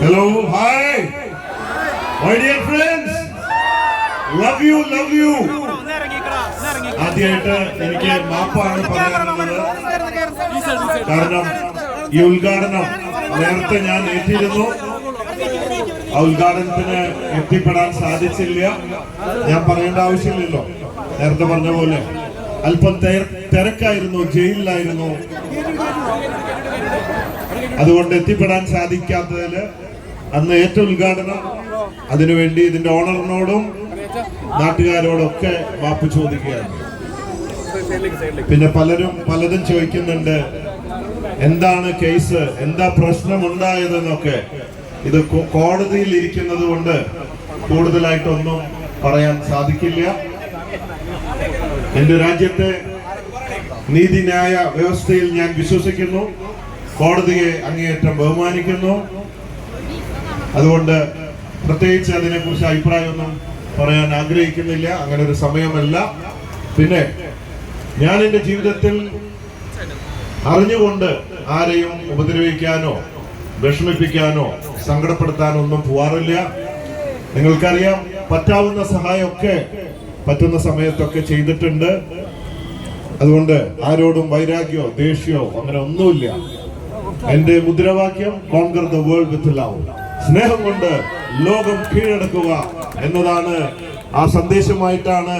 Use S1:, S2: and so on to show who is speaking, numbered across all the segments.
S1: Hello hi my dear friends love you love you ആദ്യമായിട്ട് എനിക്ക് മാപ്പാണ് പറയാനുള്ളത്. കാരണം ഈ ഉദ്ഘാടനം നേരത്തെ ഞാൻ ഏറ്റിരുന്നു ആ ഉദ്ഘാടനത്തിന് എത്തിപ്പെടാൻ സാധിച്ചില്ല. ഞാൻ പറയേണ്ട ആവശ്യമില്ലല്ലോ. നേരത്തെ പറഞ്ഞ പോലെ അല്പം തിരക്കായിരുന്നു ജയിലിലായിരുന്നു. അതുകൊണ്ട് എത്തിപ്പെടാൻ സാധിക്കാത്തതിൽ അന്ന് ഏറ്റവും ഉദ്ഘാടനം. അതിനുവേണ്ടി ഇതിന്റെ ഓണറിനോടും നാട്ടുകാരോടൊക്കെ മാപ്പ് ചോദിക്കുകയാണ്. പിന്നെ പലരും പലതും ചോദിക്കുന്നുണ്ട് എന്താണ് കേസ്? എന്താ പ്രശ്നം ഉണ്ടായതെന്നൊക്കെ ഇത് കോടതിയിൽ ഇരിക്കുന്നത് കൊണ്ട് കൂടുതലായിട്ടൊന്നും പറയാൻ സാധിക്കില്ല. എന്റെ രാജ്യത്തെ നീതിന്യായ വ്യവസ്ഥയിൽ ഞാൻ വിശ്വസിക്കുന്നു. കോടതിയെ അങ്ങേയറ്റം ബഹുമാനിക്കുന്നു. അതുകൊണ്ട് പ്രത്യേകിച്ച് അതിനെക്കുറിച്ച് അഭിപ്രായമൊന്നും പറയാൻ ആഗ്രഹിക്കുന്നില്ല. അങ്ങനെ ഒരു സമയമല്ല. പിന്നെ ഞാൻ എന്റെ ജീവിതത്തിൽ അറിഞ്ഞുകൊണ്ട് ആരെയും ഉപദ്രവിക്കാനോ വിഷമിപ്പിക്കാനോ സങ്കടപ്പെടുത്താനോ ഒന്നും പോവാറില്ല. നിങ്ങൾക്കറിയാം പറ്റാവുന്ന സഹായമൊക്കെ പറ്റുന്ന സമയത്തൊക്കെ ചെയ്തിട്ടുണ്ട്. അതുകൊണ്ട് ആരോടും വൈരാഗ്യോ ദേഷ്യോ അങ്ങനെ ഒന്നുമില്ല. എന്റെ മുദ്രാവാക്യം conquer the world with love സ്നേഹം കൊണ്ട് ലോകം കീഴടക്കുക എന്നതാണ് ആ സന്ദേശമായിട്ടാണ്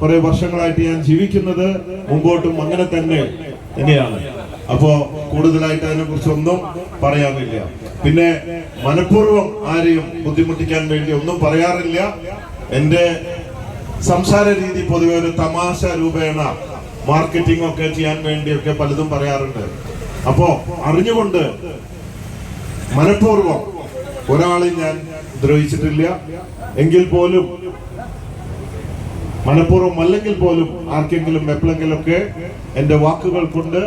S1: കുറെ വർഷങ്ങളായിട്ട് ഞാൻ ജീവിക്കുന്നത്. മുമ്പോട്ടും അങ്ങനെ തന്നെ തന്നെയാണ്. അപ്പോ കൂടുതലായിട്ട് അതിനെ കുറിച്ചൊന്നും പറയാനില്ല. പിന്നെ മനഃപൂർവം ആരെയും ബുദ്ധിമുട്ടിക്കാൻ വേണ്ടി ഒന്നും പറയാറില്ല. എന്റെ സംസാര രീതി പൊതുവെ ഒരു തമാശ രൂപേണ മാർക്കറ്റിംഗ് ഒക്കെ ചെയ്യാൻ വേണ്ടിയൊക്കെ പലതും പറയാറുണ്ട്. അപ്പോ അറിഞ്ഞുകൊണ്ട് മനഃപൂർവം ഒരാളെ ഞാൻ ഉപദ്രവിച്ചിട്ടില്ല എങ്കിൽ പോലും മനഃപൂർവം അല്ലെങ്കിൽ പോലും ആർക്കെങ്കിലും എപ്പോഴെങ്കിലും ഒക്കെ എന്റെ വാക്കുകൾ കൊണ്ട്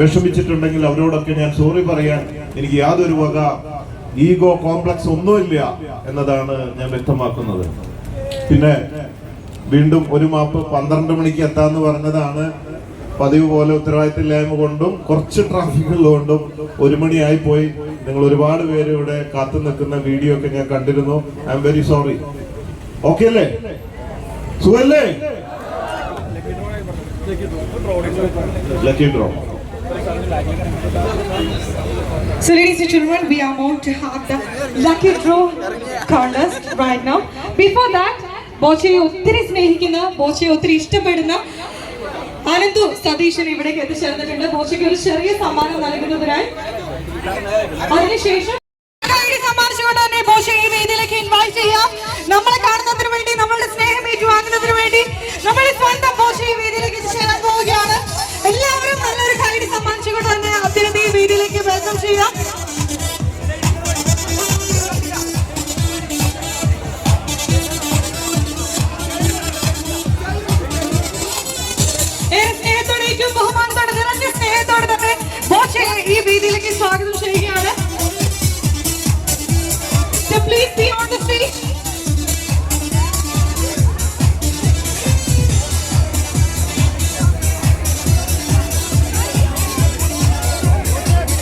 S1: വിഷമിച്ചിട്ടുണ്ടെങ്കിൽ അവരോടൊക്കെ ഞാൻ സോറി പറയാൻ എനിക്ക് യാതൊരു വക ഈഗോ കോംപ്ലക്സ് ഒന്നുമില്ല എന്നതാണ് ഞാൻ വ്യക്തമാക്കുന്നത്. പിന്നെ വീണ്ടും ഒരു മാപ്പ് പന്ത്രണ്ട് മണിക്ക് എത്താന്ന് പറഞ്ഞതാണ്. പതിവ് പോലെ ഉത്തരവാദിത്തമില്ലായ്മ കൊണ്ടും കുറച്ച് ട്രാഫിക് ഉള്ളതുകൊണ്ടും ഒരു മണിയായി പോയി. നിങ്ങൾ ഒരുപാട് പേര് ഇവിടെ കാത്തു നിൽക്കുന്ന വീഡിയോ ഒക്കെ ഞാൻ കണ്ടിരുന്നു. I'm very sorry okay അല്ലേ? സുഖല്ലേ? ഡ്രോ
S2: So, ladies and gentlemen, we are about to have the lucky draw contest right now. Before that, ബോച്ചയെ ഒത്തിരി സ്നേഹിക്കുന്ന ബോച്ചയെ ഒത്തിരി ഇഷ്ടപ്പെടുന്ന അനന്തു സതീശൻ ഇവിടേക്ക് എത്തിച്ചേർന്നിട്ടുണ്ട്. ബോച്ചയ്ക്ക് ഒരു ചെറിയ സമ്മാനം നൽകുന്നതിനായി. അതിനുശേഷം എല്ലാവരും നല്ലൊരു കൈഡി സമ്മാനിച്ചുകൊണ്ട് തന്നെ അദ്ദേഹത്തെ ഈ വേദിയിലേക്ക് വെൽക്കം ചെയ്യാം. ഈ വേദിയിലേക്ക് സ്വാഗതം ചെയ്യുകയാണ് please be on the stage.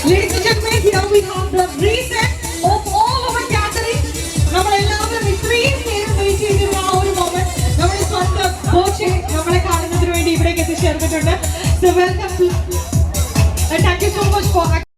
S2: Ladies and gentlemen, here we have the reset of all our gathering. നമ്മളെല്ലാവരും ഇത്രയും നേരം ഒരു മൊമെന്റ് നമ്മുടെ സ്വന്തം ബോച്ചെ നമ്മളെ കാണുന്നതിന് വേണ്ടി ഇവിടേക്ക് എത്തിച്ചേർന്നിട്ടുണ്ട് so welcome thank you so much for